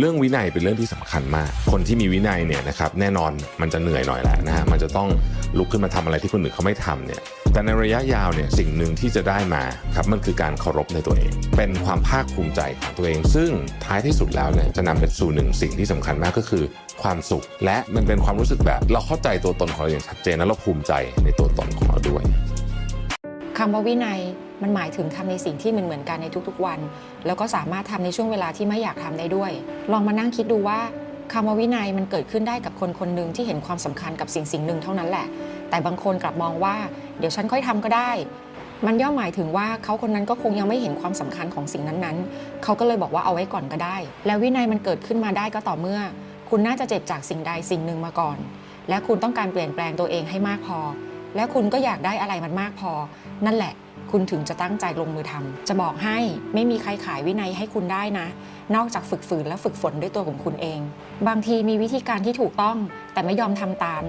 เรื่องวินัยเป็นเรื่องที่สำคัญมาก คนที่มีวินัยเนี่ยนะครับแน่นอนมันจะเหนื่อยหน่อยแหละนะฮะมันจะต้องลุกขึ้นมาทำอะไรที่คนอื่นเขาไม่ทำเนี่ยแต่ในระยะยาวเนี่ยสิ่งหนึ่งที่จะได้มาครับมันคือการเคารพในตัวเอง เป็นความภาคภูมิใจของตัวเอง ซึ่งท้ายที่สุดแล้วเนี่ยจะนำไปสู่หนึ่งสิ่งที่สำคัญมากก็คือ ความสุข และมันเป็นความรู้สึกแบบ เราเข้าใจตัวตนของเราอย่างชัดเจนและเราภูมิใจในตัวตนของเราด้วยคำว่าวินัย มันหมายถึงทำในสิ่งที่เหมือนเหมือนกันในทุกๆวัน แล้วก็สามารถทำในช่วงเวลาที่ไม่อยากทำได้ด้วย ลองมานั่งคิดดูว่าคำว่าวินัยมันเกิดขึ้นได้กับคนคนหนึ่งที่เห็นความสำคัญกับสิ่งสิ่งหนึ่งเท่านั้นแหละ แต่บางคนกลับมองว่า เดี๋ยวฉันค่อยทำก็ได้ มันย่อมหมายถึงว่าเขาคนนั้นก็คงยังไม่เห็นความสำคัญของสิ่งนั้นๆ เขาก็เลยบอกว่าเอาไว้ก่อนก็ได้ แล้ววินัยมันเกิดขึ้นมาได้ก็ต่อเมื่อ คุณน่าจะเจ็บจากสิ่งใดสิ่งหนึ่งมาก่อน และคุณต้องการเปลี่ยนแปลงตัวเองให้มากพอ และคุณก็อยากได้อะไรมันมากพอ นั่นแหละ คุณถึงจะตั้งใจลงมือทำจะบอกให้ไม่มีใครขายวินัยให้คุณได้นะ นอกจากฝึกฝืนและฝึกฝนด้วยตัวของคุณเอง บางทีมีวิธีการที่ถูกต้องแต่ไม่ยอมทำตาม